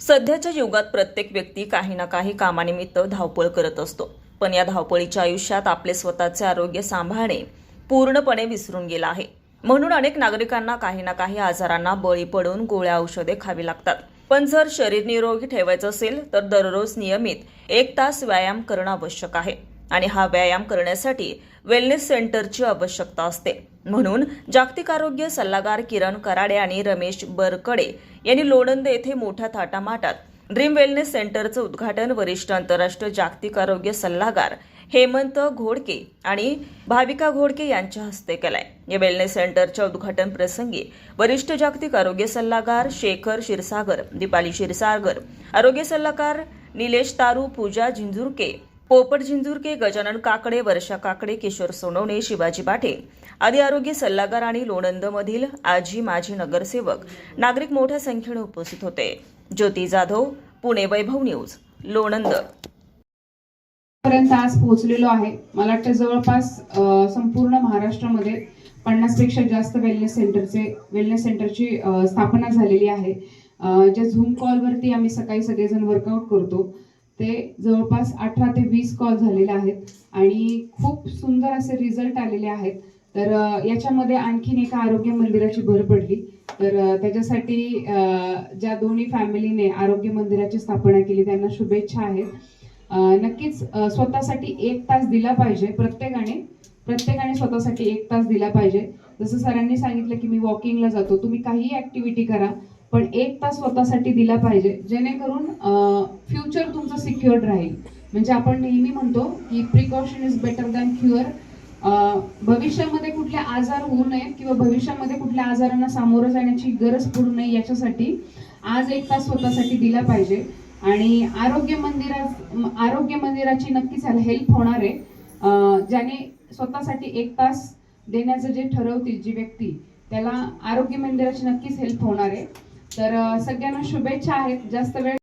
सध्याच्या युगात प्रत्येक व्यक्ती काही ना काही कामानिमित्त धावपळ करत असतो. पण या धावपळीच्या आयुष्यात आपले स्वतःचे आरोग्य सांभाळणे पूर्णपणे विसरून गेला आहे. म्हणून अनेक नागरिकांना काही ना काही आजारांना बळी पडून गोळ्या औषधे खावी लागतात. पण जर शरीर निरोगी ठेवायचं असेल तर दररोज नियमित एक तास व्यायाम करणं आवश्यक आहे. आणि हा व्यायाम करण्यासाठी वेलनेस सेंटरची आवश्यकता असते. म्हणून जागतिक आरोग्य सल्लागार किरण कराडे आणि रमेश बरकडे यांनी लोणंद येथे मोठ्या थाटामाटात ड्रीम वेलनेस सेंटरचं उद्घाटन वरिष्ठ आंतरराष्ट्रीय जागतिक आरोग्य सल्लागार हेमंत घोडके आणि भाविका घोडके यांच्या हस्ते केलाय. या वेलनेस सेंटरच्या उद्घाटन प्रसंगी वरिष्ठ जागतिक आरोग्य सल्लागार शेखर क्षीरसागर दीपाली क्षीरसागर आरोग्य सल्लागार निलेश तारू पूजा झिंजुरके पोपट झिंजुरके गजानन काकडे वर्षा काकडे किशोर सोनवणे शिवाजी बाठे आदी आरोग्य सल्लागार आणि लोणंदमधील आजी माजी नगरसेवक नागरिक मोठ्या संख्येने उपस्थित होते. ज्योती जाधव पुणे वैभव न्यूज लोणंद. पर्यंत आज पोहोचलेलो आहे. मला वाटतं जवळपास संपूर्ण महाराष्ट्रामध्ये पन्नासपेक्षा जास्त वेलनेस सेंटरचे वेलनेस सेंटरची स्थापना झालेली आहे. ज्या झूम कॉलवरती आम्ही सकाळी सगळेजण वर्कआउट करतो. ते जवळपास अठरा ते वीस कॉल झालेले आहेत आणि खूप सुंदर असे रिझल्ट आलेले आहेत. तर याच्यामध्ये आणखीन एका आरोग्य मंदिराची भर पडली. तर त्याच्यासाठी ज्या दोन्ही फॅमिलीने आरोग्य मंदिराची स्थापना केली त्यांना शुभेच्छा आहेत. नक्कीच स्वतःसाठी एक तास दिला पाहिजे. प्रत्येकाने प्रत्येकाने स्वतःसाठी एक तास दिला पाहिजे. जसं सरांनी सांगितलं की मी वॉकिंगला जातो. तुम्ही काहीही ऍक्टिव्हिटी करा. पण एक तास स्वतःसाठी दिला पाहिजे. जेणेकरून फ्युचर तुमचं सिक्युअर्ड राहील. म्हणजे आपण नेहमी म्हणतो की precaution is better than cure भविष्यामध्ये कुठले आजार होऊ नयेत किंवा भविष्यामध्ये कुठल्या आजारांना सामोरं जाण्याची गरज पडू नये याच्यासाठी आज एक तास स्वतःसाठी दिला पाहिजे. आणि आरोग्य मंदिरा आरोग्य मंदिराची नक्कीच हेल्प होणार आहे. ज्याने स्वतःसाठी एक तास देण्याचं जे ठरवतील जी व्यक्ती त्याला आरोग्य मंदिराची नक्कीच हेल्प होणार आहे. तर सगळ्यांना शुभेच्छा आहेत. जास्त वेळ